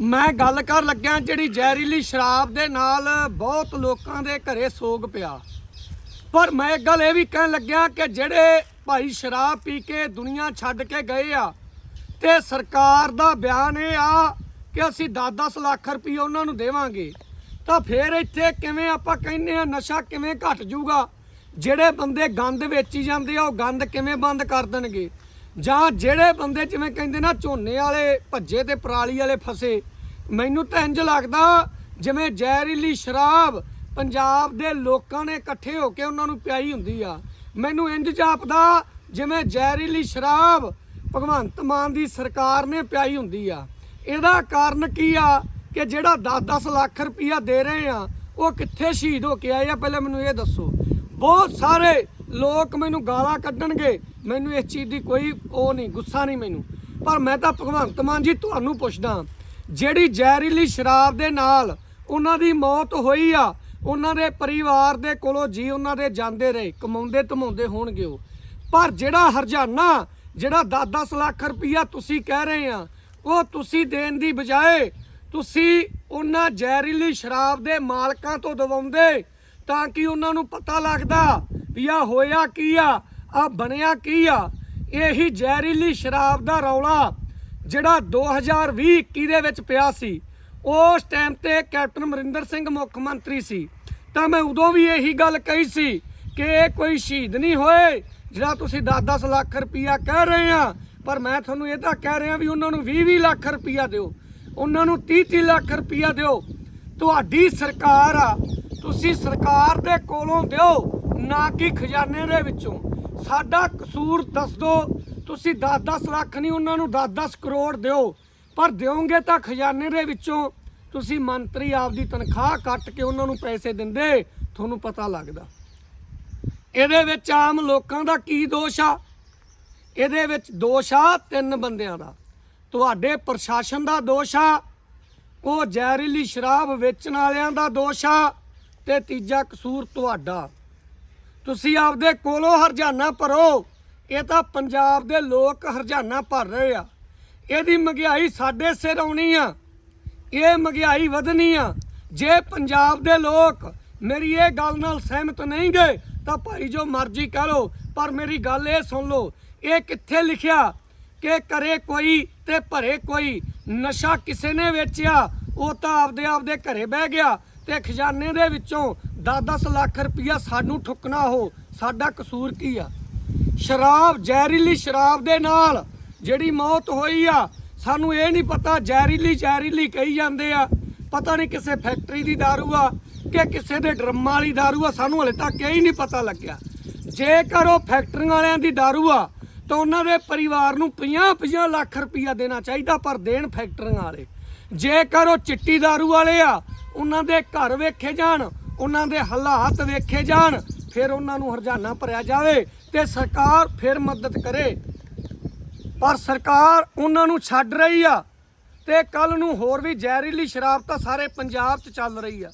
ਮੈਂ ਗੱਲ ਕਰ ਲੱਗਿਆ ਜਿਹੜੀ ਜ਼ਹਿਰੀਲੀ ਸ਼ਰਾਬ ਦੇ ਨਾਲ ਬਹੁਤ ਲੋਕਾਂ ਦੇ ਘਰੇ ਸੋਗ ਪਿਆ। ਪਰ ਮੈਂ ਇੱਕ ਗੱਲ ਇਹ ਵੀ ਕਹਿਣ ਲੱਗਿਆ ਕਿ ਜਿਹੜੇ ਭਾਈ ਸ਼ਰਾਬ ਪੀ ਕੇ ਦੁਨੀਆ ਛੱਡ ਕੇ ਗਏ ਆ, ਤੇ ਸਰਕਾਰ ਦਾ ਬਿਆਨ ਇਹ ਆ ਕਿ ਅਸੀਂ 10-10 ਲੱਖ ਰੁਪਏ ਉਹਨਾਂ ਨੂੰ ਦੇਵਾਂਗੇ, ਤਾਂ ਫਿਰ ਇੱਥੇ ਕਿਵੇਂ ਆਪਾਂ ਕਹਿੰਦੇ ਆ ਨਸ਼ਾ ਕਿਵੇਂ ਘਟ ਜਾਊਗਾ ਜਿਹੜੇ ਬੰਦੇ ਗੰਦ ਵੇਚੀ ਜਾਂਦੇ ਆ, ਉਹ ਗੰਦ ਕਿਵੇਂ ਬੰਦ ਕਰ ਦੇਣਗੇ? ਜਾਂ ਜਿਹੜੇ ਬੰਦੇ ਜਿਵੇਂ ਕਹਿੰਦੇ ਨਾ ਝੋਨੇ ਵਾਲੇ, ਭੱਜੇ ਤੇ ਪਰਾਲੀ ਵਾਲੇ ਫਸੇ, ਮੈਨੂੰ ਤਾਂ ਇੰਜ ਲੱਗਦਾ ਜਿਵੇਂ ਜ਼ਹਿਰੀਲੀ ਸ਼ਰਾਬ ਪੰਜਾਬ ਦੇ ਲੋਕਾਂ ਨੇ ਇਕੱਠੇ ਹੋ ਕੇ ਉਹਨਾਂ ਨੂੰ ਪਿਆਈ ਹੁੰਦੀ ਆ। ਮੈਨੂੰ ਇੰਜ ਜਾਪਦਾ ਜਿਵੇਂ ਜ਼ਹਿਰੀਲੀ ਸ਼ਰਾਬ ਭਗਵੰਤ ਮਾਨ ਦੀ ਸਰਕਾਰ ਨੇ ਪਿਆਈ ਹੁੰਦੀ ਆ। ਇਹਦਾ ਕਾਰਨ ਕੀ ਆ ਕਿ ਜਿਹੜਾ 10-10 ਲੱਖ ਰੁਪਈਆ ਦੇ ਰਹੇ ਆ, ਉਹ ਕਿੱਥੇ ਸ਼ਹੀਦ ਹੋ ਕੇ ਆਏ ਆ? ਪਹਿਲਾਂ ਮੈਨੂੰ ਇਹ ਦੱਸੋ। ਬਹੁਤ ਸਾਰੇ ਲੋਕ ਮੈਨੂੰ ਗਾਲਾਂ ਕੱਢਣਗੇ। ਮੈਨੂੰ ਇਸ ਚੀਜ਼ ਦੀ ਕੋਈ ਉਹ ਨਹੀਂ, ਗੁੱਸਾ ਨਹੀਂ ਮੈਨੂੰ। ਪਰ ਮੈਂ ਤਾਂ ਭਗਵੰਤ ਮਾਨ ਜੀ ਤੁਹਾਨੂੰ ਪੁੱਛਦਾ ਜਿਹੜੀ ਜ਼ਹਿਰੀਲੀ ਸ਼ਰਾਬ ਦੇ ਨਾਲ ਉਹਨਾਂ ਦੀ ਮੌਤ ਹੋਈ ਆ, ਉਹਨਾਂ ਦੇ ਪਰਿਵਾਰ ਦੇ ਕੋਲੋਂ ਜੀ ਉਹਨਾਂ ਦੇ ਜਾਂਦੇ ਰਹੇ, ਕਮਾਉਂਦੇ ਧਮਾਉਂਦੇ ਹੋਣਗੇ ਉਹ। ਪਰ ਜਿਹੜਾ ਹਰਜਾਨਾ, ਜਿਹੜਾ 10-10 ਲੱਖ ਰੁਪਈਆ ਤੁਸੀਂ ਕਹਿ ਰਹੇ ਆ, ਉਹ ਤੁਸੀਂ ਦੇਣ ਦੀ ਬਜਾਏ ਤੁਸੀਂ ਉਹਨਾਂ ਜ਼ਹਿਰੀਲੀ ਸ਼ਰਾਬ ਦੇ ਮਾਲਕਾਂ ਤੋਂ ਦਵਾਉਂਦੇ ਤਾਂ ਕਿ ਉਹਨਾਂ ਨੂੰ ਪਤਾ ਲੱਗਦਾ ਵੀ ਆ ਹੋਇਆ ਕੀ ਆ ਆ ਬਣਿਆ ਕੀ ਆ? ਇਹੀ ਜ਼ਹਿਰੀਲੀ ਸ਼ਰਾਬ ਦਾ ਰੌਲਾ ਜਿਹੜਾ 2020 21 ਦੇ ਵਿੱਚ ਪਿਆ ਸੀ। ਉਸ ਟਾਈਮ ਤੇ ਕੈਪਟਨ ਅਮਰਿੰਦਰ ਸਿੰਘ ਮੁੱਖ ਮੰਤਰੀ ਸੀ। ਤਾਂ ਮੈਂ ਉਦੋਂ ਵੀ ਇਹੀ ਗੱਲ ਕਹੀ ਸੀ ਕਿ ਇਹ ਕੋਈ ਸ਼ਹੀਦ ਨਹੀਂ ਹੋਏ, ਜਿਹੜਾ ਤੁਸੀਂ 10-10 ਲੱਖ ਰੁਪਈਆ ਕਹਿ ਰਹੇ ਆ। ਪਰ ਮੈਂ ਤੁਹਾਨੂੰ ਇਹ ਤਾਂ ਕਹਿ ਰਿਹਾ ਵੀ ਉਹਨਾਂ ਨੂੰ 20-20 ਲੱਖ ਰੁਪਈਆ ਦਿਓ। ਉਹਨਾਂ ਨੂੰ 30-30 ਲੱਖ ਰੁਪਈਆ ਦਿਓ। ਤੁਹਾਡੀ ਸਰਕਾਰ ਆ, ਤੁਸੀਂ ਸਰਕਾਰ ਦੇ ਕੋਲੋਂ ਦਿਓ, ਨਾ ਕਿ ਖਜ਼ਾਨੇ ਦੇ ਵਿੱਚੋਂ। ਸਾਡਾ ਕਸੂਰ ਦੱਸ ਦਿਓ ਤੁਸੀਂ 10-10 ਲੱਖ ਨਹੀਂ, ਉਹਨਾਂ ਨੂੰ 10-10 ਕਰੋੜ ਦਿਓ। ਪਰ ਦਿਓਗੇ ਤਾਂ ਖਜ਼ਾਨੇ ਦੇ ਵਿੱਚੋਂ। ਤੁਸੀਂ ਮੰਤਰੀ ਆਪਦੀ ਤਨਖਾਹ ਕੱਟ ਕੇ ਉਹਨਾਂ ਨੂੰ ਪੈਸੇ ਦਿੰਦੇ, ਤੁਹਾਨੂੰ ਪਤਾ ਲੱਗਦਾ। ਇਹਦੇ ਵਿੱਚ ਆਮ ਲੋਕਾਂ ਦਾ ਕੀ ਦੋਸ਼ ਆ? ਇਹਦੇ ਵਿੱਚ ਦੋਸ਼ ਆ ਤਿੰਨ ਬੰਦਿਆਂ ਦਾ। ਤੁਹਾਡੇ ਪ੍ਰਸ਼ਾਸਨ ਦਾ ਦੋਸ਼ ਆ, ਉਹ ਜ਼ਹਿਰੀਲੀ ਸ਼ਰਾਬ ਵੇਚਣ ਵਾਲਿਆਂ ਦਾ ਦੋਸ਼ ਆ, ਤੇ ਤੀਜਾ ਕਸੂਰ ਤੁਹਾਡਾ। ਤੁਸੀਂ ਆਪਦੇ ਕੋਲੋਂ ਹਰਜਾਨਾ ਭਰੋ। ਇਹ ਤਾਂ ਪੰਜਾਬ ਦੇ ਲੋਕ ਹਰਜਾਨਾ ਭਰ ਰਹੇ ਆ। ਇਹਦੀ ਮਹਿੰਗਾਈ ਸਾਡੇ ਸਿਰ ਆਉਣੀ ਆ। ਇਹ ਮਹਿੰਗਾਈ ਵਧਣੀ ਆ। ਜੇ ਪੰਜਾਬ ਦੇ ਲੋਕ ਮੇਰੀ ਇਹ ਗੱਲ ਨਾਲ ਸਹਿਮਤ ਨਹੀਂ ਗਏ, ਤਾਂ ਭਾਈ ਜੋ ਮਰਜ਼ੀ ਕਹਿ ਲੋ ਪਰ ਮੇਰੀ ਗੱਲ ਇਹ ਸੁਣ ਲਓ, ਇਹ ਕਿੱਥੇ ਲਿਖਿਆ ਕਿ ਕਰੇ ਕੋਈ ਤੇ ਭਰੇ ਕੋਈ। ਨਸ਼ਾ ਕਿਸੇ ਨੇ ਵੇਚਿਆ, ਉਹ ਤਾਂ ਆਪਦੇ ਆਪਦੇ ਘਰੇ ਬਹਿ ਗਿਆ ਤੇ ਖਜ਼ਾਨੇ ਦੇ ਵਿੱਚੋਂ 10-10 ਲੱਖ ਰੁਪਇਆ ਸਾਨੂੰ ਠੁੱਕਣਾ ਹੋ ਸਾਡਾ ਕਸੂਰ ਕੀ ਆ ਸ਼ਰਾਬ ਜ਼ਹਿਰੀਲੀ ਸ਼ਰਾਬ ਦੇ ਨਾਲ ਜਿਹੜੀ ਮੌਤ ਹੋਈ ਆ ਸਾਨੂੰ ਇਹ ਨਹੀਂ ਪਤਾ ਜ਼ਹਿਰੀਲੀ ਜ਼ਹਿਰੀਲੀ ਕਹੀ ਜਾਂਦੇ ਆ ਪਤਾ ਨਹੀਂ ਕਿਸੇ ਫੈਕਟਰੀ ਦੀ दारू ਆ ਕਿ ਕਿਸੇ ਦੇ ਡਰਮਾਂ ਵਾਲੀ दारू ਆ ਸਾਨੂੰ ਹਲੇ ਤੱਕ ਇਹ ਹੀ ਨਹੀਂ ਪਤਾ ਲੱਗਿਆ ਜੇਕਰ ਉਹ ਫੈਕਟਰੀਆਂ ਵਾਲਿਆਂ ਦੀ दारू ਆ ਤਾਂ ਉਹਨਾਂ ਦੇ ਪਰਿਵਾਰ ਨੂੰ 50-50 ਲੱਖ ਰੁਪਇਆ ਦੇਣਾ ਚਾਹੀਦਾ ਪਰ ਦੇਣ ਫੈਕਟਰੀਆਂ ਵਾਲੇ ਜੇਕਰ ਉਹ ਚਿੱਟੀ दारू ਵਾਲੇ ਆ ਉਹਨਾਂ ਦੇ ਘਰ ਵੇਖੇ ਜਾਣ ਉਹਨਾਂ ਦੇ ਹਾਲਾਤ ਵੇਖੇ ਜਾਣ, ਫਿਰ ਉਹਨਾਂ ਨੂੰ ਹਰਜਾਨਾ ਭਰਿਆ ਜਾਵੇ ਤੇ ਸਰਕਾਰ ਫਿਰ ਮਦਦ ਕਰੇ। ਪਰ ਸਰਕਾਰ ਉਹਨਾਂ ਨੂੰ ਛੱਡ ਰਹੀ ਆ ਤੇ ਕੱਲ ਨੂੰ ਹੋਰ ਵੀ ਜ਼ਹਿਰੀਲੀ ਸ਼ਰਾਬ ਤਾਂ ਸਾਰੇ ਪੰਜਾਬ 'ਚ ਚੱਲ ਰਹੀ ਆ।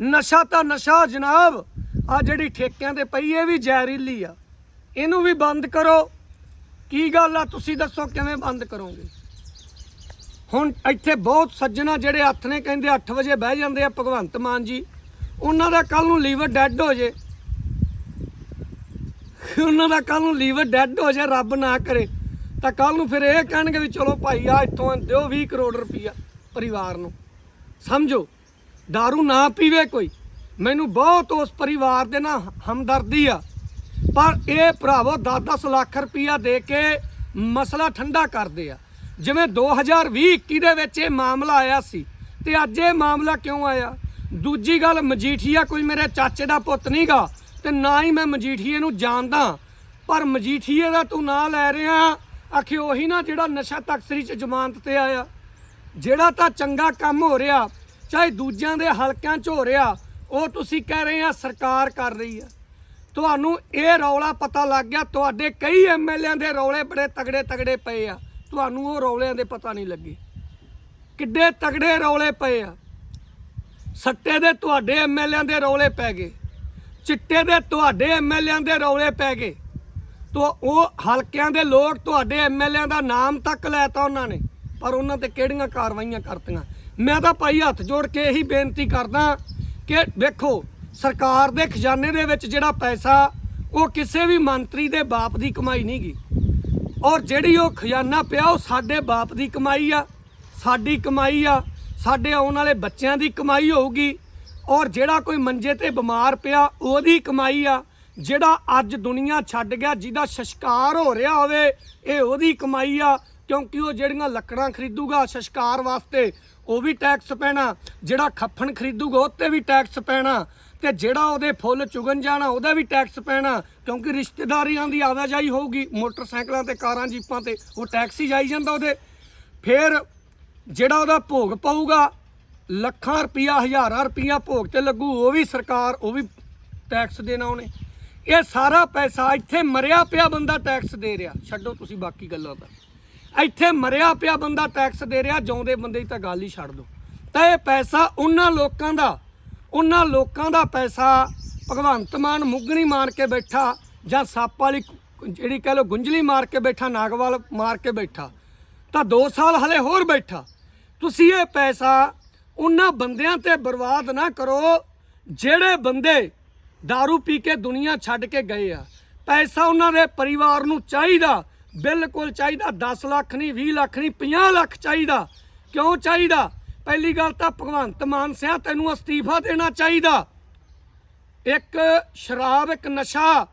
ਨਸ਼ਾ ਤਾਂ ਨਸ਼ਾ ਜਨਾਬ ਆ ਜਿਹੜੀ ਠੇਕਿਆਂ ਤੇ ਪਈ ਇਹ ਵੀ ਜ਼ਹਿਰੀਲੀ ਆ। ਇਹਨੂੰ ਵੀ ਬੰਦ ਕਰੋ। ਕੀ ਗੱਲ ਆ? ਤੁਸੀਂ ਦੱਸੋ ਕਿਵੇਂ ਬੰਦ ਕਰੋਗੇ? ਹੁਣ ਇੱਥੇ ਬਹੁਤ ਸੱਜਣਾ ਜਿਹੜੇ ਹੱਥ ਨੇ ਕਹਿੰਦੇ 8 ਵਜੇ ਬਹਿ ਜਾਂਦੇ ਆ ਭਗਵੰਤ ਮਾਨ ਜੀ। ਉਹਨਾਂ ਦਾ ਕੱਲ ਨੂੰ ਲੀਵਰ ਡੈੱਡ ਹੋ ਜੇ। ਉਹਨਾਂ ਦਾ ਕੱਲ ਨੂੰ ਲੀਵਰ ਡੈੱਡ ਹੋ ਜਾ, ਰੱਬ ਨਾ ਕਰੇ। ਤਾਂ ਕੱਲ ਨੂੰ ਫਿਰ ਇਹ ਕਹਿਣਗੇ ਵੀ ਚਲੋ ਭਾਈ ਆ ਇੱਥੋਂ ਦਿਓ 20 ਕਰੋੜ ਰੁਪਈਆ ਪਰਿਵਾਰ ਨੂੰ। ਸਮਝੋ दारू ਨਾ ਪੀਵੇ ਕੋਈ। ਮੈਨੂੰ ਬਹੁਤ ਉਸ ਪਰਿਵਾਰ ਦੇ ਨਾਲ ਹਮਦਰਦੀ ਆ। ਪਰ ਇਹ ਭਰਾਵੋ 10-10 ਲੱਖ ਰੁਪਈਆ ਦੇ ਕੇ ਮਸਲਾ ਠੰਡਾ ਕਰਦੇ ਆ। ਜਿਵੇਂ 2020-21 ਦੇ ਵਿੱਚ ਇਹ ਮਾਮਲਾ ਆਇਆ ਸੀ, ਤੇ ਅੱਜ ਇਹ ਮਾਮਲਾ ਕਿਉਂ ਆਇਆ? ਦੂਜੀ ਗੱਲ, ਮਜੀਠੀਆ ਕੋਈ ਮੇਰੇ ਚਾਚੇ ਦਾ ਪੁੱਤ ਨਹੀਂਗਾ ਤੇ ਨਾ ਹੀ ਮੈਂ ਮਜੀਠੀਏ ਨੂੰ ਜਾਣਦਾ। ਪਰ ਮਜੀਠੀਏ ਦਾ ਤੂੰ ਨਾਂ ਲੈ ਰਿਹਾ, ਆਖੇ ਉਹੀ ਨਾ ਜਿਹੜਾ ਨਸ਼ਾ ਤਕਸਰੀ ਚ ਜ਼ਮਾਨਤ ਤੇ ਆਇਆ। ਜਿਹੜਾ ਤਾਂ ਚੰਗਾ ਕੰਮ ਹੋ ਰਿਹਾ, ਚਾਹੇ ਦੂਜਿਆਂ ਦੇ ਹਲਕਿਆਂ 'ਚ ਹੋ ਰਿਹਾ, ਉਹ ਤੁਸੀਂ ਕਹਿ ਰਹੇ ਆ ਸਰਕਾਰ ਕਰ ਰਹੀ ਆ। ਤੁਹਾਨੂੰ ਇਹ ਰੌਲਾ ਪਤਾ ਲੱਗ ਗਿਆ, ਤੁਹਾਡੇ ਕਈ ਐਮਐਲਏਆਂ ਦੇ ਰੌਲੇ ਬੜੇ ਤਗੜੇ ਤਗੜੇ ਪਏ ਆ। ਤੁਹਾਨੂੰ ਉਹ ਰੌਲਿਆਂ ਦੇ ਪਤਾ ਨਹੀਂ ਲੱਗੇ। ਕਿੱਡੇ ਤਗੜੇ ਰੌਲੇ ਪਏ ਆ। ਸੱਟੇ ਦੇ ਤੁਹਾਡੇ ਐਮਐਲਏਆਂ ਦੇ ਰੌਲੇ ਪੈ ਗਏ। ਚਿੱਟੇ ਦੇ ਤੁਹਾਡੇ ਐਮਐਲਏਆਂ ਦੇ ਰੌਲੇ ਪੈ ਗਏ। ਤੋ ਉਹ ਹਲਕਿਆਂ ਦੇ ਲੋਕ ਤੁਹਾਡੇ ਐਮਐਲਏਆਂ ਦਾ ਨਾਮ ਤੱਕ ਲੈਤਾ ਉਹਨਾਂ ਨੇ। ਪਰ ਉਹਨਾਂ ਤੇ ਕਿਹੜੀਆਂ ਕਾਰਵਾਈਆਂ ਕਰਤੀਆਂ? ਮੈਂ ਤਾਂ ਭਾਈ ਹੱਥ ਜੋੜ ਕੇ ਇਹੀ ਬੇਨਤੀ ਕਰਦਾ ਕਿ ਵੇਖੋ, ਸਰਕਾਰ ਦੇ ਖਜ਼ਾਨੇ ਦੇ ਵਿੱਚ ਜਿਹੜਾ ਪੈਸਾ, ਉਹ ਕਿਸੇ ਵੀ ਮੰਤਰੀ ਦੇ ਬਾਪ ਦੀ ਕਮਾਈ ਨਹੀਂ ਗੀ। ਔਰ ਜਿਹੜੀ ਉਹ ਖਜ਼ਾਨਾ ਪਿਆ, ਉਹ ਸਾਡੇ ਬਾਪ ਦੀ ਕਮਾਈ ਆ, ਸਾਡੀ ਕਮਾਈ ਆ ਸਾਡੇ ਆਉਣ ਵਾਲੇ ਬੱਚਿਆਂ ਦੀ ਕਮਾਈ ਹੋਊਗੀ ਔਰ ਜਿਹੜਾ ਕੋਈ ਮੰਜੇ ਤੇ ਬਿਮਾਰ ਪਿਆ, ਉਹਦੀ ਕਮਾਈ ਆ। ਜਿਹੜਾ ਅੱਜ ਦੁਨੀਆ ਛੱਡ ਗਿਆ, ਜਿਹਦਾ ਸ਼ਸ਼ਕਾਰ ਹੋ ਰਿਹਾ ਹੋਵੇ, ਇਹ ਉਹਦੀ ਕਮਾਈ ਆ, ਕਿਉਂਕਿ ਉਹ ਜਿਹੜੀਆਂ ਲੱਕੜਾਂ ਖਰੀਦੂਗਾ ਸ਼ਸ਼ਕਾਰ ਵਾਸਤੇ, ਉਹ ਵੀ ਟੈਕਸ ਪੈਣਾ। ਜਿਹੜਾ ਖੱਫਣ ਖਰੀਦੂਗਾ ਉਹ ਤੇ ਵੀ ਟੈਕਸ ਪੈਣਾ। ਤੇ ਜਿਹੜਾ ਉਹਦੇ ਫੁੱਲ ਚੁਗਣ ਜਾਣਾ, ਉਹਦਾ ਵੀ ਟੈਕਸ ਪੈਣਾ, ਕਿਉਂਕਿ ਰਿਸ਼ਤੇਦਾਰੀਆਂ ਦੀ ਆਵਾਜਾਈ ਹੋਊਗੀ, ਮੋਟਰਸਾਈਕਲਾਂ ਤੇ, ਕਾਰਾਂ, ਜੀਪਾਂ ਤੇ, ਉਹ ਟੈਕਸ ਹੀ ਜਾਈ ਜਾਂਦਾ ਉਹਦੇ। ਫਿਰ ਜਿਹੜਾ ਉਹਦਾ ਭੋਗ ਪਾਊਗਾ, ਲੱਖਾਂ ਰੁਪਈਆ, ਹਜ਼ਾਰਾਂ ਰੁਪਈਆ ਭੋਗ ਤੇ ਲੱਗੂ, ਉਹ ਵੀ ਸਰਕਾਰ, ਉਹ ਵੀ ਟੈਕਸ ਦੇਣਾ ਉਹਨੇ। ਇਹ ਸਾਰਾ ਪੈਸਾ ਇੱਥੇ ਮਰਿਆ ਪਿਆ ਬੰਦਾ ਟੈਕਸ ਦੇ ਰਿਹਾ। ਛੱਡੋ ਤੁਸੀਂ ਬਾਕੀ ਗੱਲਾਂ ਤਾਂ। ਇੱਥੇ ਮਰਿਆ ਪਿਆ ਬੰਦਾ ਟੈਕਸ ਦੇ ਰਿਹਾ, ਜਿਉਂਦੇ ਬੰਦੇ ਦੀ ਤਾਂ ਗੱਲ ਹੀ ਛੱਡ ਦਿਓ। ਤਾਂ ਇਹ ਪੈਸਾ ਉਹਨਾਂ ਲੋਕਾਂ ਦਾ, ਉਹਨਾਂ ਲੋਕਾਂ ਦਾ ਪੈਸਾ, ਭਗਵੰਤ ਮਾਨ ਮੁੱਗਣੀ ਮਾਰ ਕੇ ਬੈਠਾ, ਜਾਂ ਸੱਪ ਵਾਲੀ ਜਿਹੜੀ ਕਹ ਲੋ ਗੁੰਝਲੀ ਮਾਰ ਕੇ ਬੈਠਾ, ਨਾਗਵਾਲ ਮਾਰ ਕੇ ਬੈਠਾ, ਤਾਂ 2 ਸਾਲ ਹਲੇ ਹੋਰ ਬੈਠਾ। ਤੁਸੀਂ ਇਹ ਪੈਸਾ ਉਹਨਾਂ ਬੰਦਿਆਂ ਤੇ ਬਰਬਾਦ ਨਾ ਕਰੋ, ਜਿਹੜੇ ਬੰਦੇ दारू ਪੀ ਕੇ ਦੁਨੀਆ ਛੱਡ ਕੇ ਗਏ ਆ। ਪੈਸਾ ਉਹਨਾਂ ਦੇ ਪਰਿਵਾਰ ਨੂੰ ਚਾਹੀਦਾ, ਬਿਲਕੁਲ ਚਾਹੀਦਾ। 10 ਲੱਖ ਨਹੀਂ 20 ਲੱਖ ਨਹੀਂ 50 ਲੱਖ ਚਾਹੀਦਾ। ਕਿਉਂ ਚਾਹੀਦਾ? ਪਹਿਲੀ ਗੱਲ ਤਾਂ ਭਗਵੰਤ ਮਾਨ ਸਿਆ ਤੈਨੂੰ ਅਸਤੀਫਾ ਦੇਣਾ ਚਾਹੀਦਾ। ਇੱਕ ਸ਼ਰਾਬ, ਇੱਕ ਨਸ਼ਾ।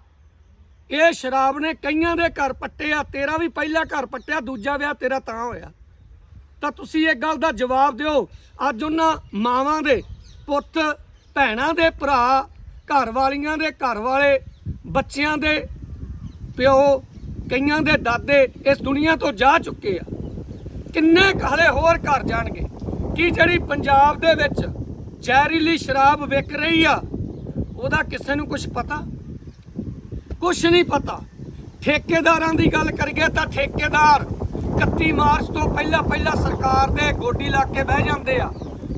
ਇਹ ਸ਼ਰਾਬ ਨੇ ਕਈਆਂ ਦੇ ਘਰ ਪੱਟਿਆ, ਤੇਰਾ ਵੀ ਪਹਿਲਾ ਘਰ ਪੱਟਿਆ, ਦੂਜਾ ਵਿਆਹ ਤੇਰਾ ਤਾਂ ਹੋਇਆ। ਤਾਂ ਤੁਸੀਂ ਇਹ ਗੱਲ ਦਾ ਜਵਾਬ ਦਿਓ। ਅੱਜ ਉਹਨਾਂ ਮਾਵਾਂ ਦੇ, ਪੁੱਤ, ਭੈਣਾਂ ਦੇ, ਭਰਾ ਘਰ ਵਾਲੀਆਂ ਦੇ ਘਰ ਵਾਲੇ ਬੱਚਿਆਂ ਦੇ, ਪਿਓ, ਕਈਆਂ ਦੇ ਦਾਦੇ ਇਸ ਦੁਨੀਆ ਤੋਂ ਜਾ ਚੁੱਕੇ ਆ। ਕਿੰਨੇ ਕੁ ਹਲੇ ਹੋਰ ਘਰ ਜਾਣਗੇ? ਕੀ ਜਿਹੜੀ ਪੰਜਾਬ ਦੇ ਵਿੱਚ ਜ਼ਹਿਰੀਲੀ ਸ਼ਰਾਬ ਵਿਕ ਰਹੀ ਆ, ਉਹਦਾ ਕਿਸੇ ਨੂੰ ਕੁਝ ਪਤਾ? ਕੁਝ ਨਹੀਂ ਪਤਾ। ਠੇਕੇਦਾਰਾਂ ਦੀ ਗੱਲ ਕਰੀਏ ਤਾਂ ਠੇਕੇਦਾਰ 31 ਮਾਰਚ ਤੋਂ ਪਹਿਲਾਂ ਪਹਿਲਾਂ ਸਰਕਾਰ ਦੇ ਗੋਡੀ ਲਾ ਕੇ ਬਹਿ ਜਾਂਦੇ ਆ।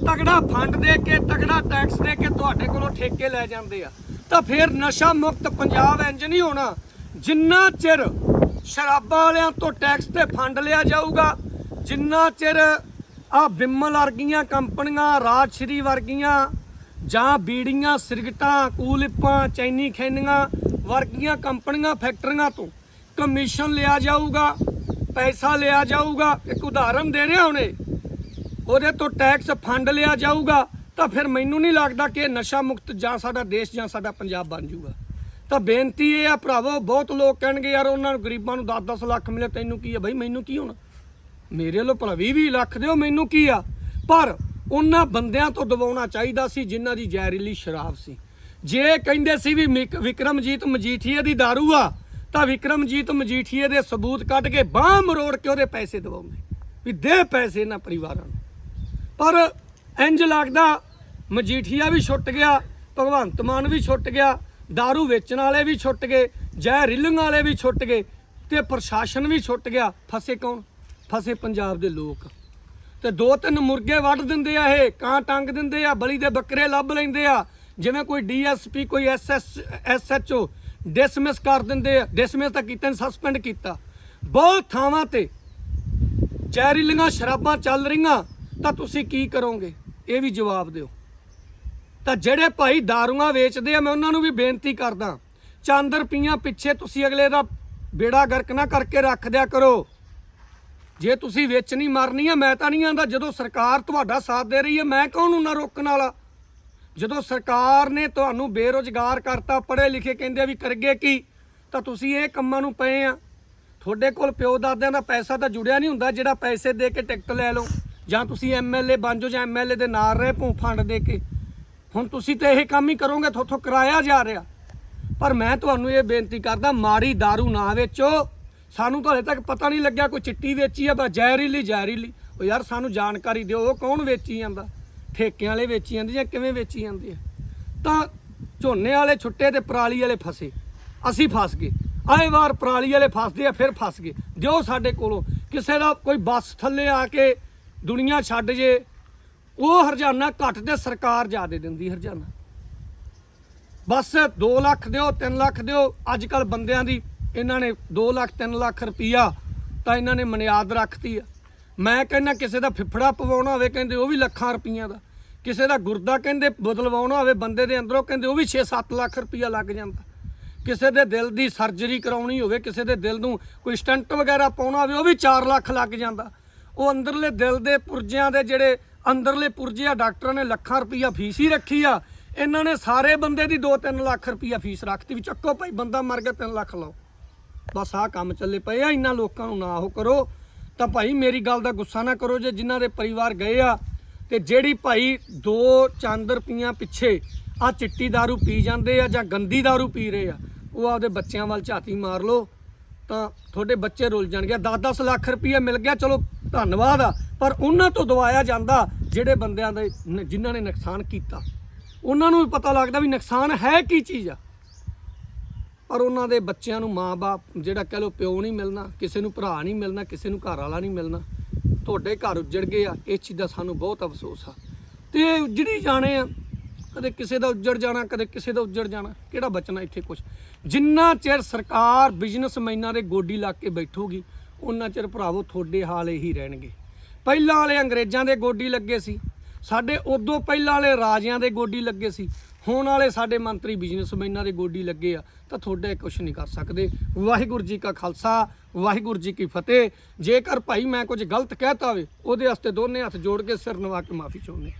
ਤਗੜਾ ਫੰਡ ਦੇ ਕੇ, ਤਗੜਾ ਟੈਕਸ ਦੇ ਕੇ ਤੁਹਾਡੇ ਕੋਲੋਂ ਠੇਕੇ ਲੈ ਜਾਂਦੇ ਆ। ਤਾਂ ਫਿਰ ਨਸ਼ਾ ਮੁਕਤ ਪੰਜਾਬ ਇੰਜ ਨਹੀਂ ਹੋਣਾ, ਜਿੰਨਾ ਚਿਰ ਸ਼ਰਾਬਾਂ ਵਾਲਿਆਂ ਤੋਂ ਟੈਕਸ ਤੇ ਫੰਡ ਲਿਆ ਜਾਊਗਾ, ਜਿੰਨਾ ਚਿਰ ਆ ਬਿਮਲ ਵਰਗੀਆਂ ਕੰਪਨੀਆਂ, ਰਾਜਸ਼੍ਰੀ ਵਰਗੀਆਂ ਜਾਂ ਬੀੜੀਆਂ, ਸਿਗਰਟਾਂ, ਕੂਲਿਪਾਂ, ਚੈਨੀ ਖੈਨੀਆਂ ਵਰਗੀਆਂ ਕੰਪਨੀਆਂ ਫੈਕਟਰੀਆਂ ਤੋਂ ਕਮਿਸ਼ਨ ਲਿਆ ਜਾਊਗਾ। ਪੈਸਾ ਲਿਆ ਜਾਊਗਾ, ਇੱਕ ਉਦਾਹਰਨ ਦੇ ਰਿਹਾ ਹੁਣੇ। ਉਹਦੇ ਤੋਂ ਟੈਕਸ ਫੰਡ ਲਿਆ ਜਾਊਗਾ, ਤਾਂ ਫਿਰ ਮੈਨੂੰ ਨਹੀਂ ਲੱਗਦਾ ਕਿ ਨਸ਼ਾ ਮੁਕਤ ਜਾਂ ਸਾਡਾ ਦੇਸ਼ ਜਾਂ ਸਾਡਾ ਪੰਜਾਬ ਬਣ ਜਾਊਗਾ। ਤਾਂ ਬੇਨਤੀ ਇਹ ਆ ਭਰਾਵੋ, ਬਹੁਤ ਲੋਕ ਕਹਿਣਗੇ, ਯਾਰ ਉਹਨਾਂ ਨੂੰ ਗਰੀਬਾਂ ਨੂੰ 10-10 ਲੱਖ ਮਿਲੇ, ਤੈਨੂੰ ਕੀ ਆ? ਬਈ ਮੈਨੂੰ ਕੀ ਹੋਣਾ? ਮੇਰੇ ਵੱਲੋਂ ਭਲਾ 20-20 ਲੱਖ ਦਿਓ, ਮੈਨੂੰ ਕੀ ਆ? ਪਰ ਉਹਨਾਂ ਬੰਦਿਆਂ ਤੋਂ ਦਬਾਉਣਾ ਚਾਹੀਦਾ ਸੀ ਜਿਨ੍ਹਾਂ ਦੀ ਜ਼ਹਿਰੀਲੀ ਸ਼ਰਾਬ ਸੀ। ਜੇ ਕਹਿੰਦੇ ਸੀ ਵੀ ਮਿਕ- ਵਿਕਰਮਜੀਤ ਮਜੀਠੀਏ ਦੀ दारू ਆ ਤਾਂ ਵਿਕਰਮਜੀਤ ਮਜੀਠੀਏ ਦੇ ਸਬੂਤ ਕੱਢ ਕੇ ਬਾਹ ਮਰੋੜ ਕੇ ਉਹਦੇ ਪੈਸੇ ਦਵਾਉਂਦੇ। ਵੀ ਦੇ ਪੈਸੇ ਇਹਨਾਂ ਪਰਿਵਾਰਾਂ ਨੂੰ। ਪਰ ਇੰਜ ਲੱਗਦਾ ਮਜੀਠੀਆ ਵੀ ਛੁੱਟ ਗਿਆ, ਭਗਵੰਤ ਮਾਨ ਵੀ ਛੁੱਟ ਗਿਆ, दारू ਵੇਚਣ ਵਾਲੇ ਵੀ ਛੁੱਟ ਗਏ, ਜੈ ਰਿਲਿੰਗ ਵਾਲੇ ਵੀ ਛੁੱਟ ਗਏ ਤੇ ਪ੍ਰਸ਼ਾਸਨ ਵੀ ਛੁੱਟ ਗਿਆ। ਫਸੇ ਕੌਣ? ਫਸੇ ਪੰਜਾਬ ਦੇ ਲੋਕ। ਤੇ ਦੋ ਤਿੰਨ ਮੁਰਗੇ ਵੱਢ ਦਿੰਦੇ ਆ ਇਹ, ਕਾਂ ਟੰਗ ਦਿੰਦੇ ਆ, ਬਲੀ ਦੇ ਬੱਕਰੇ ਲੱਭ ਲੈਂਦੇ ਆ। ਜਿਵੇਂ ਕੋਈ ਡੀਐਸਪੀ, ਕੋਈ ਐਸਐਸ ਐਸਐਚਓ ਡਿਸਮਿਸ ਕਰ ਦਿੰਦੇ ਆ। ਡਿਸਮਿਸ ਤਾਂ ਕੀਤਾ ਸਸਪੈਂਡ ਕੀਤਾ। ਬਹੁਤ ਥਾਵਾਂ ਤੇ ਜ਼ਹਿਰੀਲੀਆਂ ਸ਼ਰਾਬਾਂ ਚੱਲ ਰਹੀਆਂ, ਤਾਂ ਤੁਸੀਂ ਕੀ ਕਰੋਗੇ? ਇਹ ਵੀ ਜਵਾਬ ਦਿਓ। ਤਾਂ ਜਿਹੜੇ ਭਾਈ ਦਾਰੂਆਂ ਵੇਚਦੇ ਆ, ਮੈਂ ਉਹਨਾਂ ਨੂੰ ਵੀ ਬੇਨਤੀ ਕਰਦਾ। ਚੰਦ ਰੁਪਈਆਂ ਪਿੱਛੇ ਤੁਸੀਂ ਅਗਲੇ ਦਾ ਬੇੜਾ ਗਰਕ ਨਾ ਕਰਕੇ ਰੱਖ ਦਿਆ ਕਰੋ। ਜੇ ਤੁਸੀਂ ਵੇਚਣੀ ਮਰਨੀ ਆ ਮੈਂ ਤਾਂ ਨਹੀਂ ਆਂਦਾ, ਜਦੋਂ ਸਰਕਾਰ ਤੁਹਾਡਾ ਸਾਥ ਦੇ ਰਹੀ ਹੈ, ਮੈਂ ਕੌਣ ਉਹਨਾਂ ਰੋਕਣ ਵਾਲਾ? ਜਦੋਂ ਸਰਕਾਰ ਨੇ ਤੁਹਾਨੂੰ ਬੇਰੋਜ਼ਗਾਰ ਕਰਤਾ ਪੜ੍ਹੇ ਲਿਖੇ ਕਹਿੰਦੇ ਵੀ ਕਰਗੇ ਕੀ, ਤਾਂ ਤੁਸੀਂ ਇਹ ਕੰਮਾਂ ਨੂੰ ਪਏ ਆ। ਤੁਹਾਡੇ ਕੋਲ ਪਿਓ ਦਾਦਿਆਂ ਦਾ ਪੈਸਾ ਤਾਂ ਜੁੜਿਆ ਨਹੀਂ ਹੁੰਦਾ, ਜਿਹੜਾ ਪੈਸੇ ਦੇ ਕੇ ਟਿਕਟ ਲੈ ਲਓ। ਜਾਂ ਤੁਸੀਂ ਐਮਐਲਏ ਬਣ ਜਾਓ, ਜਾਂ ਐਮਐਲਏ ਦੇ ਨਾਲ ਰਹੇ, ਭੂ ਫੰਡ ਦੇ ਕੇ। ਹੁਣ ਤੁਸੀਂ ਤਾਂ ਇਹ ਕੰਮ ਹੀ ਕਰੋਗੇ, ਥੋਥੋਂ ਕਰਾਇਆ ਜਾ ਰਿਹਾ। ਪਰ ਮੈਂ ਤੁਹਾਨੂੰ ਇਹ ਬੇਨਤੀ ਕਰਦਾ, ਮਾੜੀ दारू ਨਾ ਵੇਚੋ। ਸਾਨੂੰ ਤਾਂ ਹਲੇ ਤੱਕ ਪਤਾ ਨਹੀਂ ਲੱਗਿਆ, ਕੋਈ ਚਿੱਟੀ ਵੇਚੀ ਆ, ਬਸ ਜ਼ਹਿਰੀਲੀ ਜ਼ਹਿਰੀਲੀ। ਉਹ ਯਾਰ ਸਾਨੂੰ ਜਾਣਕਾਰੀ ਦਿਓ, ਉਹ ਕੌਣ ਵੇਚੀ ਜਾਂਦਾ? ਠੇਕਿਆਂ ਵਾਲੇ ਵੇਚੀ ਜਾਂਦੇ ਜਾਂ ਕਿਵੇਂ ਵੇਚੀ ਜਾਂਦੇ ਆ? ਤਾਂ ਝੋਨੇ ਵਾਲੇ ਛੁੱਟੇ ਤੇ ਪਰਾਲੀ ਵਾਲੇ ਫਸੇ। ਅਸੀਂ ਫਸ ਗਏ। ਆਏ ਵਾਰ ਪਰਾਲੀ ਵਾਲੇ ਫਸਦੇ ਆ, ਫਿਰ ਫਸ ਗਏ। ਦਿਓ ਸਾਡੇ ਕੋਲੋਂ। ਕਿਸੇ ਦਾ ਕੋਈ ਬੱਸ ਥੱਲੇ ਆ ਕੇ ਦੁਨੀਆ ਛੱਡ ਜੇ, ਉਹ ਹਰਜਾਨਾ ਘੱਟ ਤੇ ਸਰਕਾਰ ਜ਼ਿਆਦੇ ਦਿੰਦੀ ਹਰਜਾਨਾ। ਬਸ 2 ਲੱਖ ਦਿਓ 3 ਲੱਖ ਦਿਓ। ਅੱਜ ਕੱਲ ਬੰਦਿਆਂ ਦੀ ਇਹਨਾਂ ਨੇ 2 ਲੱਖ 3 ਲੱਖ ਰੁਪਈਆ ਤਾਂ ਇਹਨਾਂ ਨੇ ਮਨਿਆਦ ਰੱਖਤੀ ਆ। ਮੈਂ ਕਹਿੰਦਾ ਕਿਸੇ ਦਾ ਫਿਫੜਾ ਪਵਾਉਣਾ ਹੋਵੇ ਕਹਿੰਦੇ ਉਹ ਵੀ ਲੱਖਾਂ ਰੁਪਈਆਂ ਦਾ। ਕਿਸੇ ਦਾ ਗੁਰਦਾ ਕਹਿੰਦੇ ਬਦਲਵਾਉਣਾ ਹੋਵੇ ਬੰਦੇ ਦੇ ਅੰਦਰੋਂ ਕਹਿੰਦੇ ਉਹ ਵੀ 6-7 ਲੱਖ ਰੁਪਈਆ ਲੱਗ ਜਾਂਦਾ। ਕਿਸੇ ਦੇ ਦਿਲ ਦੀ ਸਰਜਰੀ ਕਰਾਉਣੀ ਹੋਵੇ, ਕਿਸੇ ਦੇ ਦਿਲ ਨੂੰ ਕੋਈ ਸਟੰਟ ਵਗੈਰਾ ਪਾਉਣਾ ਹੋਵੇ, ਉਹ ਵੀ 4 ਲੱਖ ਲੱਗ ਜਾਂਦਾ। ਉਹ ਅੰਦਰਲੇ ਦਿਲ ਦੇ ਪੁਰਜਿਆਂ ਦੇ ਜਿਹੜੇ ਅੰਦਰਲੇ ਪੁਰਜੇ ਆ, ਡਾਕਟਰਾਂ ਨੇ ਲੱਖਾਂ ਰੁਪਈਆ ਫੀਸ ਹੀ ਰੱਖੀ ਆ। ਇਹਨਾਂ ਨੇ ਸਾਰੇ ਬੰਦੇ ਦੀ 2-3 ਲੱਖ ਰੁਪਈਆ ਫੀਸ ਰੱਖਤੀ ਵੀ ਚੱਕੋ ਭਾਈ, ਬੰਦਾ ਮਰ ਗਿਆ 3 ਲੱਖ ਲਓ। ਬਸ ਆਹ ਕੰਮ ਚੱਲੇ ਪਏ ਆ ਇੰਨਾ ਲੋਕਾਂ ਨੂੰ ਨਾ ਉਹ ਕਰੋ। ਤਾਂ ਭਾਈ ਮੇਰੀ ਗੱਲ ਦਾ ਗੁੱਸਾ ਨਾ ਕਰੋ ਜੇ ਜਿਨ੍ਹਾਂ ਦੇ ਪਰਿਵਾਰ ਗਏ ਆ ਤੇ ਜਿਹੜੀ ਭਾਈ 2 ਚੰਦ ਰੁਪਈਆਂ ਪਿੱਛੇ ਆ ਚਿੱਟੀ दारू ਪੀ ਜਾਂਦੇ ਆ ਜਾਂ ਗੰਦੀ दारू ਪੀ ਰਹੇ ਆ ਉਹ ਆਪਦੇ ਬੱਚਿਆਂ ਵੱਲ ਝਾਤੀ ਮਾਰ ਲਓ ਤਾਂ ਤੁਹਾਡੇ ਬੱਚੇ ਰੁੱਲ ਜਾਣਗੇ 10-10 ਲੱਖ ਰੁਪਈਆ ਮਿਲ ਗਿਆ ਚਲੋ ਧੰਨਵਾਦ ਆ ਪਰ ਉਹਨਾਂ ਤੋਂ ਦਵਾਇਆ ਜਾਂਦਾ ਜਿਹੜੇ ਬੰਦਿਆਂ ਦੇ ਨ- ਜਿਨ੍ਹਾਂ ਨੇ ਨੁਕਸਾਨ ਕੀਤਾ ਉਹਨਾਂ ਨੂੰ ਵੀ ਪਤਾ ਲੱਗਦਾ ਵੀ ਨੁਕਸਾਨ ਹੈ ਕੀ ਚੀਜ਼ ਆ ਪਰ ਉਹਨਾਂ ਦੇ ਬੱਚਿਆਂ ਨੂੰ ਮਾਂ-ਬਾਪ ਜਿਹੜਾ ਕਹ ਲੋ ਪਿਓ ਨਹੀਂ ਮਿਲਣਾ, ਕਿਸੇ ਨੂੰ ਭਰਾ ਨਹੀਂ ਮਿਲਣਾ, ਕਿਸੇ ਨੂੰ ਘਰ ਵਾਲਾ ਨਹੀਂ ਮਿਲਣਾ, ਤੁਹਾਡੇ ਘਰ ਉੱਜੜ ਗਏ ਆ ਇਸ ਚੀਜ਼ ਦਾ ਸਾਨੂੰ ਬਹੁਤ ਅਫਸੋਸ ਆ। ਤੇ ਇਹ ਉੱਜੜੀ ਜਾਣੇ ਆ, ਕਦੇ ਕਿਸੇ ਦਾ ਉੱਜੜ ਜਾਣਾ, ਕਦੇ ਕਿਸੇ ਦਾ ਉੱਜੜ ਜਾਣਾ, ਕਿਹੜਾ ਬਚਣਾ ਇੱਥੇ ਕੁਝ ਜਿੰਨਾ ਚਿਰ ਸਰਕਾਰ ਬਿਜ਼ਨਸਮੈਨਾਂ ਦੇ ਗੋਡੀ ਲਾ ਕੇ ਬੈਠੂਗੀ ਉਹਨਾਂ ਚਿਰ ਭਰਾਵੋ ਤੁਹਾਡੇ ਹਾਲ ਇਹੀ ਰਹਿਣਗੇ। ਪਹਿਲਾਂ ਵਾਲੇ ਅੰਗਰੇਜ਼ਾਂ ਦੇ ਗੋਡੀ ਲੱਗੇ ਸੀ, ਸਾਡੇ ਉਦੋਂ ਪਹਿਲਾਂ ਵਾਲੇ ਰਾਜਿਆਂ ਦੇ ਗੋਡੀ ਲੱਗੇ ਸੀ ਹੋਣ ਵਾਲੇ ਸਾਡੇ ਮੰਤਰੀ ਬਿਜ਼ਨਸਮੈਨਾਂ ਦੇ ਗੋਡੀ ਲੱਗੇ ਆ, ਤਾਂ ਤੁਹਾਡੇ ਕੁਝ ਨਹੀਂ ਕਰ ਸਕਦੇ। ਵਾਹਿਗੁਰੂ ਜੀ ਕਾ ਖਾਲਸਾ, ਵਾਹਿਗੁਰੂ ਜੀ ਕੀ ਫਤਿਹ। ਜੇਕਰ ਭਾਈ ਮੈਂ ਕੁਝ ਗਲਤ ਕਹਿਤਾ ਹੋਵੇ, ਉਹਦੇ ਵਾਸਤੇ ਦੋਨੇ ਹੱਥ ਜੋੜ ਕੇ ਸਿਰ ਨਵਾ ਕੇ ਮਾਫੀ ਚਾਹੁੰਦੇ